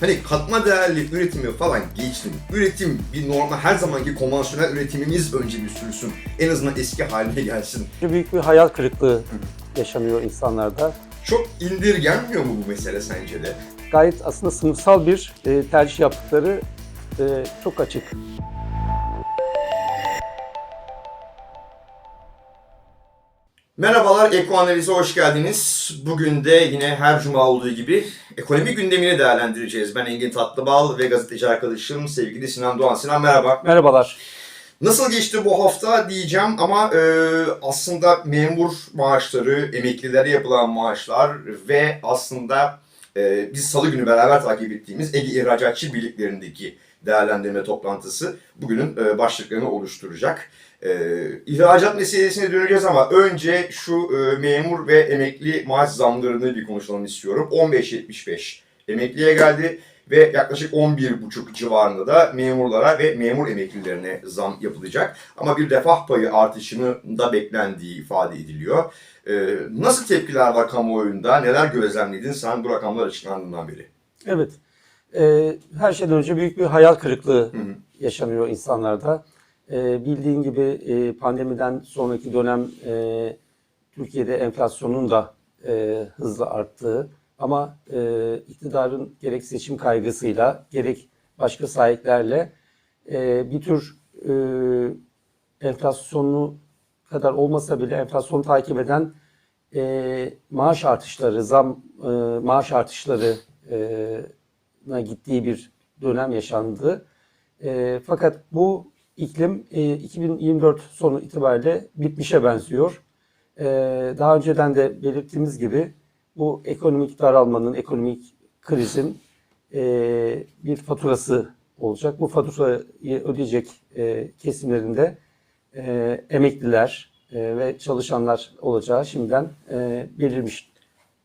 Hani katma değerli üretimi falan geçtim. Üretim bir normal her zamanki konvansiyonel üretimimiz önce bir sürüsün. En azından eski haline gelsin. Büyük bir hayal kırıklığı yaşanıyor insanlarda. Çok indirgenmiyor mu bu mesele sence de? Gayet aslında sınıfsal bir e, tercih yaptıkları e, çok açık. Merhabalar, Eko Analiz'e hoş geldiniz. Bugün de yine her cuma olduğu gibi ekonomi gündemini değerlendireceğiz. Ben Engin Tatlıbal ve gazeteci arkadaşım sevgili Sinan Doğan. Sinan merhaba. Merhabalar. Nasıl geçti bu hafta diyeceğim ama e, aslında memur maaşları, emeklilere yapılan maaşlar ve aslında e, biz salı günü beraber takip ettiğimiz Ege İhracatçı Birliklerindeki değerlendirme toplantısı bugünün e, başlıklarını oluşturacak. E, ihracat meselesine döneceğiz ama önce şu e, memur ve emekli maaş zamlarını bir konuşalım istiyorum. 15.75 emekliye geldi ve yaklaşık 11,5 civarında da memurlara ve memur emeklilerine zam yapılacak. Ama bir refah payı artışının da beklendiği ifade ediliyor. Ee, nasıl tepkiler var kamuoyunda? Neler gözlemledin sen bu rakamlar açıklandığından beri? Evet. E, her şeyden önce büyük bir hayal kırıklığı Hı hı. yaşanıyor insanlarda. E, bildiğin gibi e, pandemiden sonraki dönem e, Türkiye'de enflasyonun da e, hızla arttığı ama e, iktidarın gerek seçim kaygısıyla gerek başka sahiplerle e, bir tür e, enflasyonu kadar olmasa bile enflasyonu takip eden e, maaş artışları, zam e, maaş artışları e, gittiği bir dönem yaşandı. E, fakat bu iklim e, 2024 sonu itibariyle bitmişe benziyor. E, daha önceden de belirttiğimiz gibi bu ekonomik daralmanın, ekonomik krizin e, bir faturası olacak. Bu faturayı ödeyecek e, kesimlerinde e, emekliler e, ve çalışanlar olacağı şimdiden e, belirmiş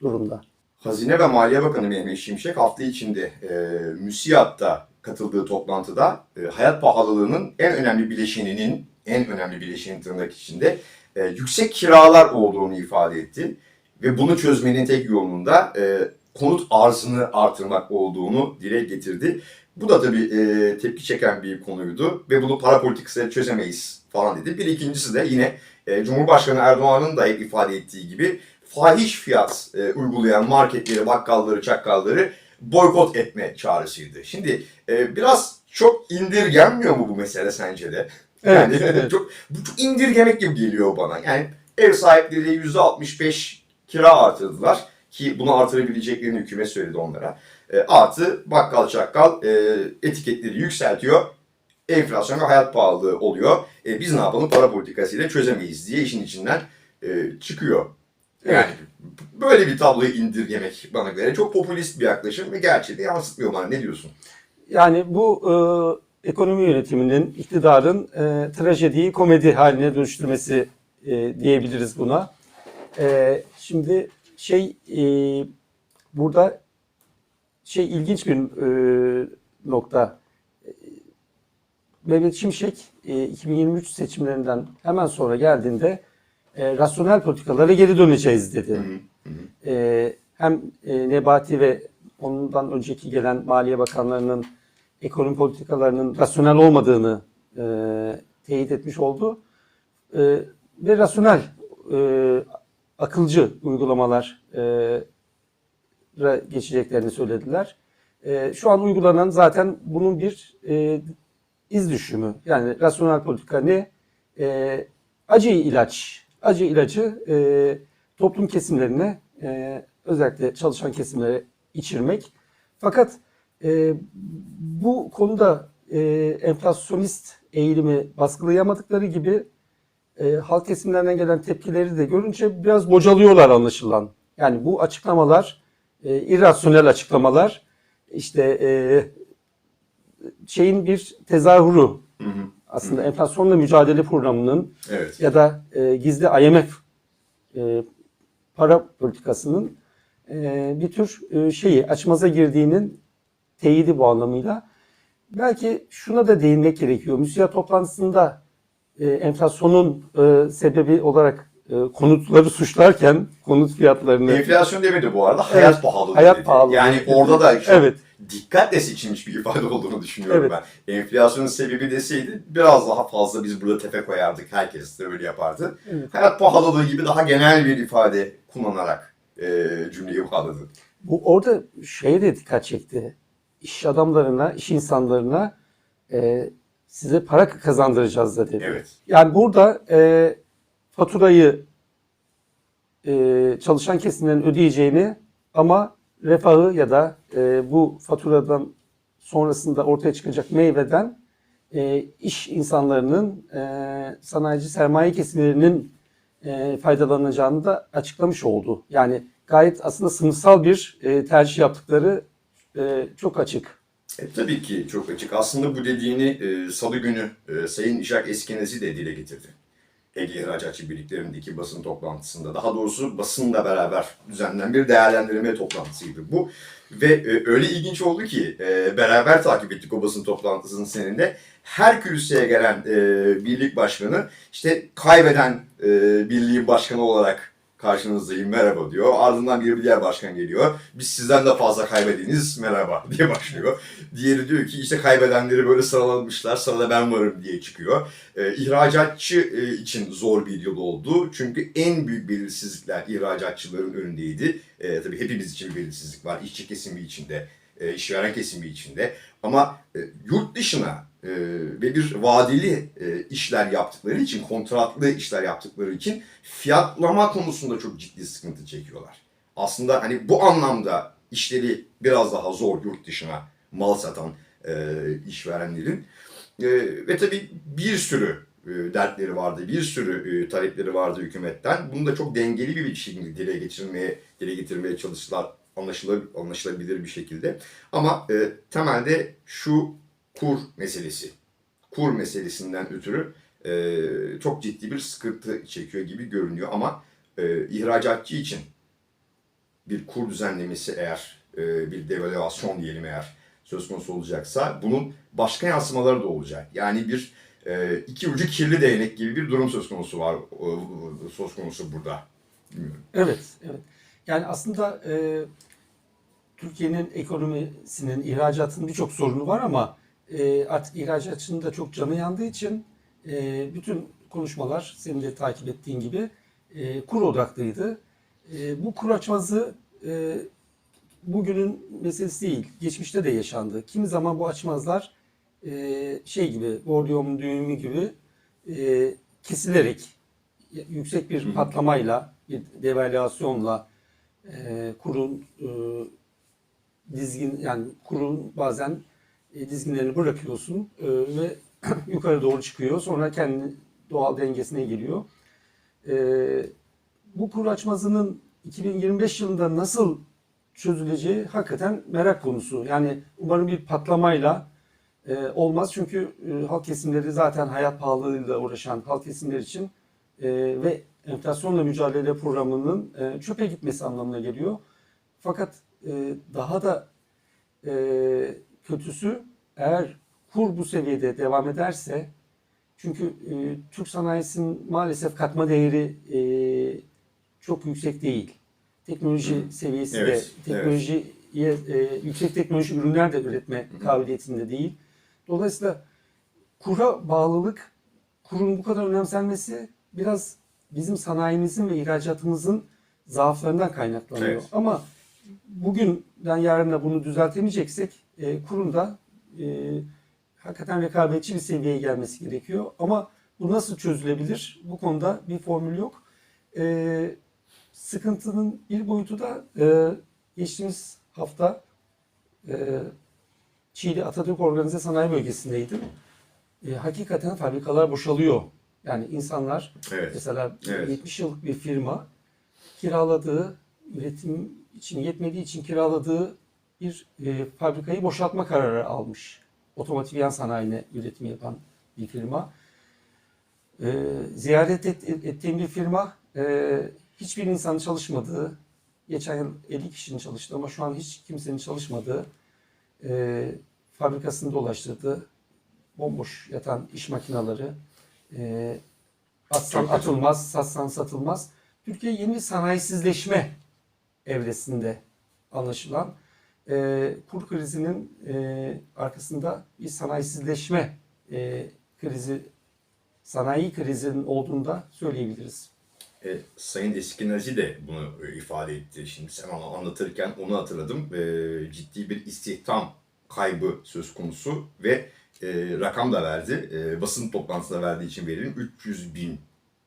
durumda. Hazine ve Maliye Bakanı Mehmet Şimşek hafta içinde e, MÜSİAD'da katıldığı toplantıda e, hayat pahalılığının en önemli bileşeninin, en önemli bileşenin tırnak içinde e, yüksek kiralar olduğunu ifade etti. Ve bunu çözmenin tek yolunun da e, konut arzını artırmak olduğunu dile getirdi. Bu da tabii e, tepki çeken bir konuydu ve bunu para politikasıyla çözemeyiz falan dedi. Bir ikincisi de yine e, Cumhurbaşkanı Erdoğan'ın da hep ifade ettiği gibi fahiş fiyat e, uygulayan marketleri, bakkalları, çakkalları boykot etme çağrısıydı. Şimdi e, biraz çok indirgenmiyor mu bu mesele sence de? Evet, Yani evet. çok, bu çok indirgemek gibi geliyor bana. Yani ev sahipleri %65 kira artırdılar ki bunu artırabileceklerini hükümet söyledi onlara. E, artı bakkal çakkal e, etiketleri yükseltiyor. Enflasyon ve hayat pahalılığı oluyor. E, biz ne yapalım para politikasıyla çözemeyiz diye işin içinden e, çıkıyor. Yani böyle bir tabloyu indirgemek bana göre çok popülist bir yaklaşım ve gerçeği de yansıtmıyor bana. Ne diyorsun? Yani bu e, ekonomi yönetiminin, iktidarın e, trajediyi komedi haline dönüştürmesi e, diyebiliriz buna. E, şimdi şey e, burada şey ilginç bir e, nokta. Mehmet Şimşek e, 2023 seçimlerinden hemen sonra geldiğinde e, rasyonel politikalara geri döneceğiz dedi. E, hem e, Nebati ve ondan önceki gelen Maliye Bakanlarının ekonomi politikalarının rasyonel olmadığını e, teyit etmiş oldu. E, ve rasyonel, e, akılcı uygulamalar e, geçeceklerini söylediler. E, şu an uygulanan zaten bunun bir e, iz düşümü. Yani rasyonel politika ne? E, acı ilaç. Acı ilacı e, toplum kesimlerine e, özellikle çalışan kesimlere içirmek. Fakat e, bu konuda e, enflasyonist eğilimi baskılayamadıkları gibi e, halk kesimlerinden gelen tepkileri de görünce biraz bocalıyorlar anlaşılan. Yani bu açıklamalar, e, irrasyonel açıklamalar, işte e, şeyin bir tezahürü aslında enflasyonla mücadele programının Evet. ya da e, gizli IMF e, para politikasının e, bir tür e, şeyi açmaza girdiğinin teyidi bu anlamıyla. Belki şuna da değinmek gerekiyor. Müsiyat toplantısında e, enflasyonun e, sebebi olarak konutları suçlarken konut fiyatlarını Enflasyon demedi bu arada, hayat Evet, pahalılığı hayat dedi. pahalılığı Yani dedi. orada da çok Evet. dikkatle seçilmiş bir ifade olduğunu düşünüyorum Evet. ben. Enflasyonun sebebi deseydi biraz daha fazla biz burada tepe koyardık. Herkes de öyle yapardı. Evet. Hayat pahalılığı gibi daha genel bir ifade kullanarak e, cümleyi bağladı. Bu orada şeye de dikkat çekti. İş adamlarına, iş insanlarına e, size para kazandıracağız dedi. Evet. Yani burada e, faturayı e, çalışan kesimlerin ödeyeceğini ama refahı ya da e, bu faturadan sonrasında ortaya çıkacak meyveden e, iş insanlarının, e, sanayici sermaye kesimlerinin e, faydalanacağını da açıklamış oldu. Yani gayet aslında sınıfsal bir e, tercih yaptıkları e, çok açık. E, tabii ki çok açık. Aslında bu dediğini e, salı günü e, Sayın İşak Eskenezi de dile getirdi. Ege İhracatçı Birliklerindeki basın toplantısında. Daha doğrusu basınla beraber düzenlenen bir değerlendirme toplantısıydı bu. Ve e, öyle ilginç oldu ki e, beraber takip ettik o basın toplantısının seninde. Her kürsüye gelen e, birlik başkanı işte kaybeden e, birliğin başkanı olarak karşınızdayım merhaba diyor. Ardından bir diğer başkan geliyor. Biz sizden de fazla kaybediniz merhaba diye başlıyor. Diğeri diyor ki işte kaybedenleri böyle sıralamışlar sırada ben varım diye çıkıyor. Ee, ihracatçı e, için zor bir yıl oldu. Çünkü en büyük belirsizlikler ihracatçıların önündeydi. Ee, tabii hepimiz için bir belirsizlik var. İşçi kesimi içinde, e, işveren kesimi içinde. Ama e, yurt dışına e, ve bir vadeli e, işler yaptıkları için, kontratlı işler yaptıkları için fiyatlama konusunda çok ciddi sıkıntı çekiyorlar. Aslında hani bu anlamda işleri biraz daha zor yurt dışına mal satan e, işverenlerin. E, ve tabii bir sürü e, dertleri vardı, bir sürü e, talepleri vardı hükümetten. Bunu da çok dengeli bir şekilde dile getirmeye dile getirmeye çalıştılar anlaşılır, anlaşılabilir bir şekilde. Ama e, temelde şu kur meselesi, kur meselesinden ötürü e, çok ciddi bir sıkıntı çekiyor gibi görünüyor. Ama e, ihracatçı için bir kur düzenlemesi eğer, e, bir devalüasyon diyelim eğer söz konusu olacaksa bunun başka yansımaları da olacak. Yani bir e, iki ucu kirli değnek gibi bir durum söz konusu var, e, söz konusu burada. Evet, evet. Yani aslında e, Türkiye'nin ekonomisinin, ihracatının birçok sorunu var ama e, artık ihracatçının da çok canı yandığı için e, bütün konuşmalar senin de takip ettiğin gibi e, kur odaklıydı. E, bu kur açmazı e, bugünün meselesi değil, geçmişte de yaşandı. Kimi zaman bu açmazlar e, şey gibi, Gordiyon düğümü gibi e, kesilerek yüksek bir patlamayla, bir devalüasyonla e, kurun e, dizgin yani kurun bazen e, dizginlerini bırakıyorsun e, ve yukarı doğru çıkıyor. Sonra kendi doğal dengesine geliyor. E, bu kur açmazının 2025 yılında nasıl çözüleceği hakikaten merak konusu. Yani umarım bir patlamayla olmaz. Çünkü halk kesimleri zaten hayat pahalılığıyla uğraşan halk kesimleri için ve enflasyonla mücadele programının çöpe gitmesi anlamına geliyor. Fakat daha da kötüsü eğer kur bu seviyede devam ederse çünkü e, Türk sanayisinin maalesef katma değeri e, çok yüksek değil. Teknoloji seviyesi Evet, de teknolojiye e, yüksek teknoloji ürünler de üretme kabiliyetinde değil. Dolayısıyla kura bağlılık, kurun bu kadar önemsenmesi biraz bizim sanayimizin ve ihracatımızın zaaflarından kaynaklanıyor. Evet. Ama bugünden yarına bunu düzeltemeyeceksek e, kurun da e, hakikaten rekabetçi bir seviyeye gelmesi gerekiyor. Ama bu nasıl çözülebilir? Bu konuda bir formül yok. E, sıkıntının bir boyutu da e, geçtiğimiz hafta e, Çiğli Atatürk Organize Sanayi Bölgesi'ndeydim. E, hakikaten fabrikalar boşalıyor. Yani insanlar Evet. mesela Evet. 70 yıllık bir firma kiraladığı üretim için yetmediği için kiraladığı bir e, fabrikayı boşaltma kararı almış. Otomotiv yan sanayine üretim yapan bir firma. E, ziyaret et, ettiğim bir firma e, hiçbir insanın çalışmadığı, geçen yıl 50 kişinin çalıştığı ama şu an hiç kimsenin çalışmadığı e, fabrikasını dolaştırdı. Bomboş yatan iş makineleri, e, atsan atılmaz, satsan satılmaz. Türkiye yeni bir sanayisizleşme evresinde anlaşılan. E, kur krizinin e, arkasında bir sanayisizleşme e, krizi, sanayi krizinin olduğunu da söyleyebiliriz. E, Sayın Eskinerci de bunu e, ifade etti. Şimdi sen onu anlatırken onu hatırladım. E, ciddi bir istihdam kaybı söz konusu ve e, rakam da verdi. E, basın toplantısında verdiği için verelim 300 bin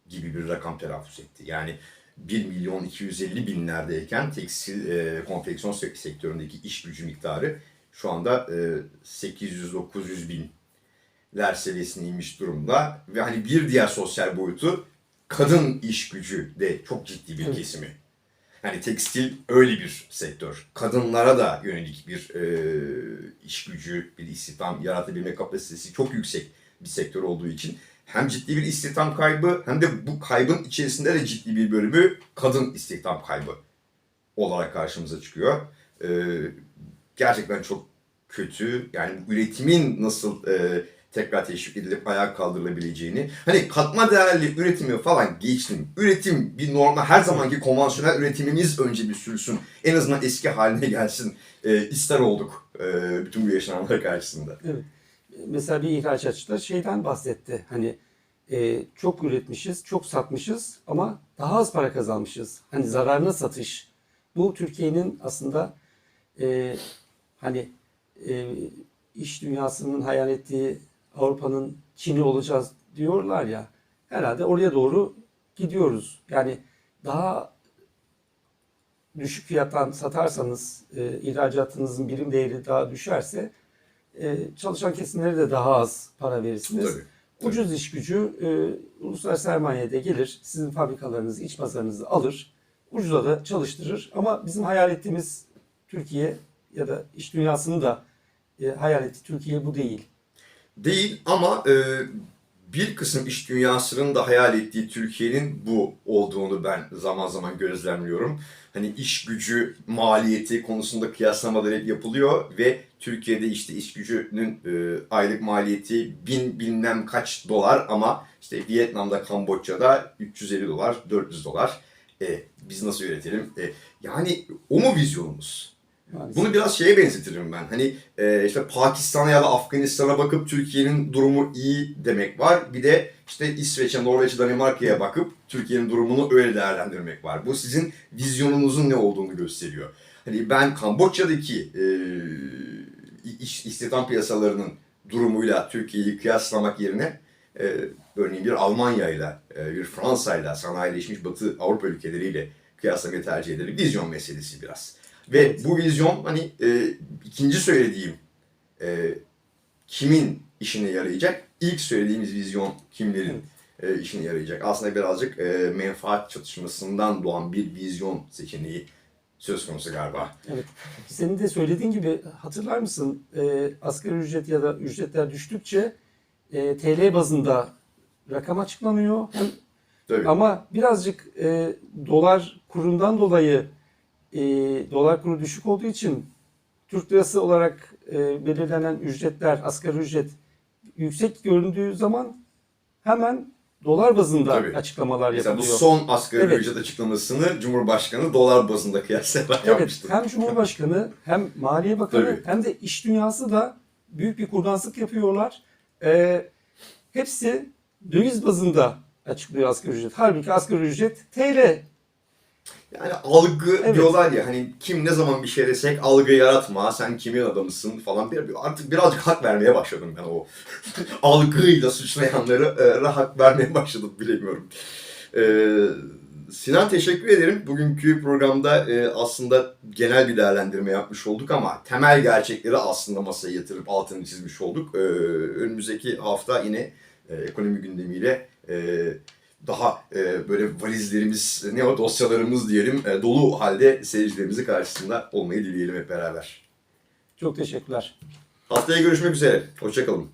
gibi bir rakam telaffuz etti. Yani 1 milyon 250 binlerdeyken tekstil e, konfeksiyon sek- sektöründeki iş gücü miktarı şu anda e, 800-900 binler seviyesine inmiş durumda. Ve hani bir diğer sosyal boyutu kadın iş gücü de çok ciddi bir kesimi. Yani tekstil öyle bir sektör. Kadınlara da yönelik bir e, iş gücü, bir istihdam yaratabilme kapasitesi çok yüksek bir sektör olduğu için hem ciddi bir istihdam kaybı hem de bu kaybın içerisinde de ciddi bir bölümü kadın istihdam kaybı olarak karşımıza çıkıyor. E, gerçekten çok kötü. Yani üretimin nasıl e, tekrar teşvik edilip ayağa kaldırılabileceğini. Hani katma değerli üretimi falan geçtim. Üretim bir normal her zamanki konvansiyonel üretimimiz önce bir sürülsün. En azından eski haline gelsin. E, ister olduk e, bütün bu yaşananlar karşısında. Mesela bir ihracatçı da şeyden bahsetti. Hani e, çok üretmişiz, çok satmışız ama daha az para kazanmışız. Hani zararına satış. Bu Türkiye'nin aslında e, hani e, iş dünyasının hayal ettiği Avrupa'nın Çin'i olacağız diyorlar ya. Herhalde oraya doğru gidiyoruz. Yani daha düşük fiyattan satarsanız e, ihracatınızın birim değeri daha düşerse e, çalışan kesimlere de daha az para verirsiniz. Tabii. Ucuz iş gücü e, uluslararası sermaye de gelir, sizin fabrikalarınızı, iç pazarınızı alır, ucuza da çalıştırır. Ama bizim hayal ettiğimiz Türkiye ya da iş dünyasının da e, hayal ettiği Türkiye bu değil. Değil ama e, bir kısım iş dünyasının da hayal ettiği Türkiye'nin bu olduğunu ben zaman zaman gözlemliyorum. Hani iş gücü maliyeti konusunda kıyaslamalar hep yapılıyor ve Türkiye'de işte iş gücünün e, aylık maliyeti bin bilmem kaç dolar ama işte Vietnam'da, Kamboçya'da 350 dolar, 400 dolar. E, biz nasıl üretelim? E, yani o mu vizyonumuz? Maalesef. Bunu biraz şeye benzetirim ben. Hani e, işte Pakistan'a ya da Afganistan'a bakıp Türkiye'nin durumu iyi demek var. Bir de işte İsveç'e, Norveç'e, Danimarka'ya bakıp Türkiye'nin durumunu öyle değerlendirmek var. Bu sizin vizyonunuzun ne olduğunu gösteriyor. Hani ben Kamboçya'daki e, iş, istihdam piyasalarının durumuyla Türkiye'yi kıyaslamak yerine e, örneğin bir Almanya'yla, e, bir Fransa'yla, sanayileşmiş Batı Avrupa ülkeleriyle kıyaslamayı tercih ederim. Vizyon meselesi biraz. Ve bu vizyon hani e, ikinci söylediğim e, kimin işine yarayacak? İlk söylediğimiz vizyon kimlerin e, işine yarayacak? Aslında birazcık e, menfaat çatışmasından doğan bir vizyon seçeneği söz konusu galiba. Evet. Senin de söylediğin gibi hatırlar mısın? E, asgari ücret ya da ücretler düştükçe e, TL bazında rakam açıklanıyor. Hem Tabii. Ama birazcık e, dolar kurundan dolayı e, dolar kuru düşük olduğu için Türk lirası olarak e, belirlenen ücretler, asgari ücret yüksek göründüğü zaman hemen dolar bazında Tabii. açıklamalar Mesela bu yapılıyor. son asgari Evet. ücret açıklamasını Cumhurbaşkanı dolar bazında kıyaslayarak Evet, yapmıştı. hem Cumhurbaşkanı hem Maliye Bakanı Tabii. hem de iş dünyası da büyük bir kurnazlık yapıyorlar. Ee, hepsi döviz bazında açıklıyor asgari ücret. Halbuki asgari ücret TL. Yani algı Evet. diyorlar ya hani kim ne zaman bir şey desek algı yaratma, sen kimin adamısın falan. Bir, bir- artık birazcık hak vermeye başladım ben o algıyla suçlayanları e, hak vermeye başladım bilemiyorum. E, Sinan teşekkür ederim. Bugünkü programda e, aslında genel bir değerlendirme yapmış olduk ama temel gerçekleri aslında masaya yatırıp altını çizmiş olduk. E, önümüzdeki hafta yine e, ekonomi gündemiyle e, daha e, böyle valizlerimiz, ne o dosyalarımız diyelim e, dolu halde seyircilerimizin karşısında olmayı dileyelim hep beraber. Çok teşekkürler. Haftaya görüşmek üzere. Hoşçakalın.